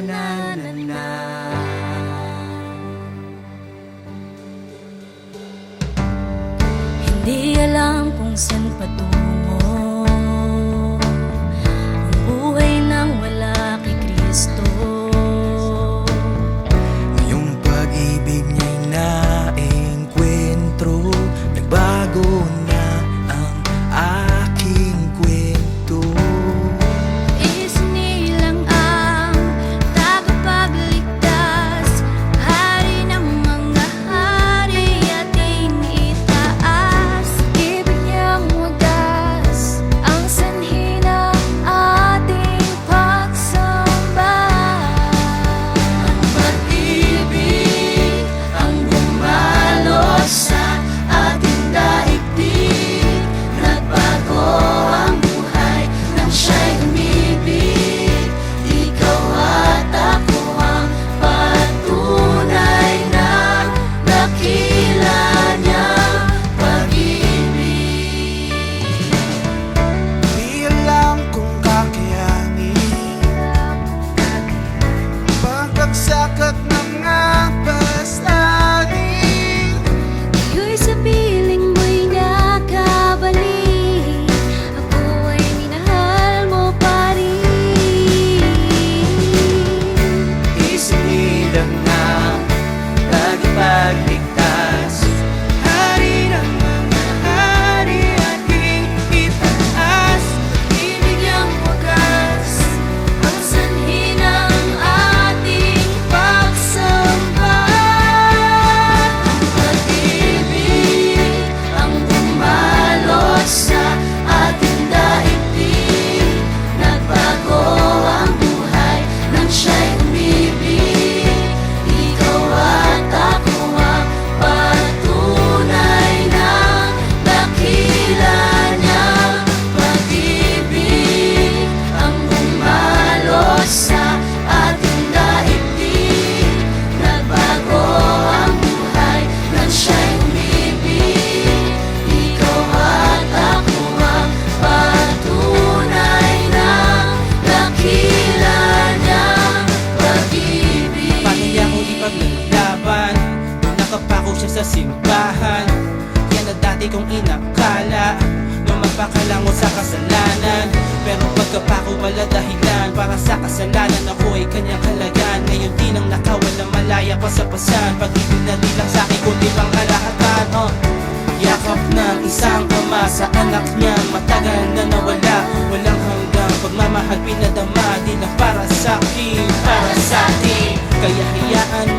na na na na. Hindi alam kung saan patungo wala dahilan Para sa kasalanan. Ako'y kanyang halagan. Ngayon di nang nakawala malaya pa sa pasan. Pag-ibig na di lang sa'kin kundi pang kalahatan uh. Yakap ng isang ama sa anak niya Matagal na nawala. Walang hanggang pagmamahal pinadama. Di lang para sa'kin, para sa'tin Kaya hayaan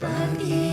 本意。